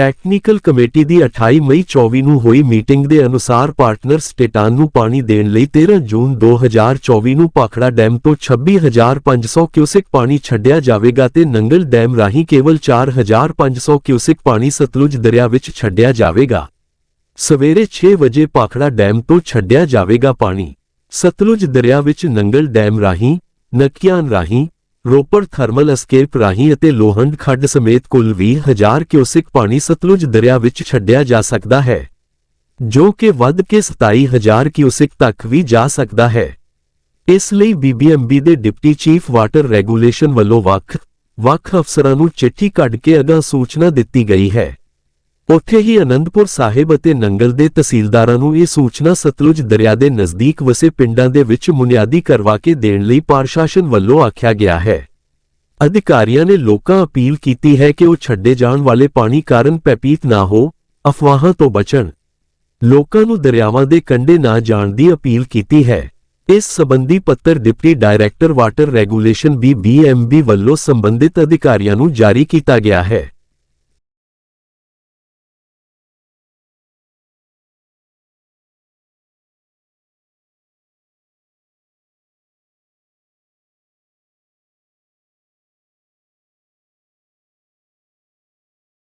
Technical committee ਦੀ 28 ਮਈ 24 ਨੂੰ ਹੋਈ meeting ਦੇ ਅਨੁਸਾਰ ਪਾਰਟਨਰ ਸਟੇਟਾਂ ਨੂੰ ਪਾਣੀ ਦੇਣ ਲਈ 13 ਜੂਨ 2024 ਨੂੰ ਪਾਖੜਾ ਡੈਮ ਤੋਂ 26500 ਕਿਊਸਿਕ ਪਾਣੀ ਛੱਡਿਆ ਜਾਵੇਗਾ ਤੇ ਨੰਗਲ ਡੈਮ ਰਾਹੀਂ ਕੇਵਲ 4500 ਕਿਊਸਿਕ ਪਾਣੀ ਸਤਲੁਜ ਦਰਿਆ ਵਿੱਚ ਛੱਡਿਆ ਜਾਵੇਗਾ। ਸਵੇਰੇ 6 ਵਜੇ ਪਾਖੜਾ ਡੈਮ ਤੋਂ ਛੱਡਿਆ ਜਾਵੇਗਾ ਪਾਣੀ। ਸਤਲੁਜ ਦਰਿਆ ਵਿੱਚ ਨੰਗਲ ਡੈਮ ਰਾਹੀਂ, ਨਕਿਆਨ ਰਾਹੀਂ ਰੋਪੜ ਥਰਮਲ ਅਸਕੇਪ ਰਾਹੀਂ ਅਤੇ ਲੋਹੰਡ ਖੱਡ ਸਮੇਤ ਕੁੱਲ 20000 ਕਿਊਸਿਕ ਪਾਣੀ ਸਤਲੁਜ ਦਰਿਆ ਵਿੱਚ ਛੱਡਿਆ ਜਾ ਸਕਦਾ ਹੈ, ਜੋ ਕਿ ਵੱਧ ਕੇ 27000 ਕਿਊਸਿਕ ਤੱਕ ਵੀ ਜਾ ਸਕਦਾ ਹੈ। ਇਸ ਲਈ ਬੀਬੀਐਮਬੀ ਦੇ ਡਿਪਟੀ ਚੀਫ ਵਾਟਰ ਰੈਗੂਲੇਸ਼ਨ ਵੱਲੋਂ ਵੱਖ ਵੱਖ ਅਫਸਰਾਂ ਨੂੰ ਚਿੱਠੀ ਕੱਢ ਕੇ ਅਗਾ ਸੂਚਨਾ ਦਿੱਤੀ ਗਈ ਹੈ। ਉੱਥੇ ਹੀ ਅਨੰਦਪੁਰ ਸਾਹਿਬ ਅਤੇ ਨੰਗਲ ਦੇ ਤਹਿਸੀਲਦਾਰਾਂ ਨੂੰ ਇਹ ਸੂਚਨਾ ਸਤਲੁਜ ਦਰਿਆ ਦੇ ਨਜ਼ਦੀਕ ਵਸੇ ਪਿੰਡਾਂ ਦੇ ਵਿੱਚ ਬੁਨਿਆਦੀ ਕਰਵਾ ਕੇ ਦੇਣ ਲਈ ਪ੍ਰਸ਼ਾਸਨ ਵੱਲੋਂ ਆਖਿਆ ਗਿਆ ਹੈ। ਅਧਿਕਾਰੀਆਂ ਨੇ ਲੋਕਾਂ ਅਪੀਲ ਕੀਤੀ ਹੈ ਕਿ ਉਹ ਛੱਡੇ ਜਾਣ ਵਾਲੇ ਪਾਣੀ ਕਾਰਨ ਪੈਪੀਤ ਨਾ ਹੋ, ਅਫਵਾਹਾਂ ਤੋਂ ਬਚਣ। ਲੋਕਾਂ ਨੂੰ ਦਰਿਆਵਾਂ ਦੇ ਕੰਢੇ ਨਾ ਜਾਣ ਦੀ ਅਪੀਲ ਕੀਤੀ ਹੈ। ਇਸ ਸਬੰਧੀ ਪੱਤਰ deputy director water regulation BBMB ਵੱਲੋਂ ਸੰਬੰਧਿਤ ਅਧਿਕਾਰੀਆਂ ਨੂੰ ਜਾਰੀ ਕੀਤਾ ਗਿਆ ਹੈ।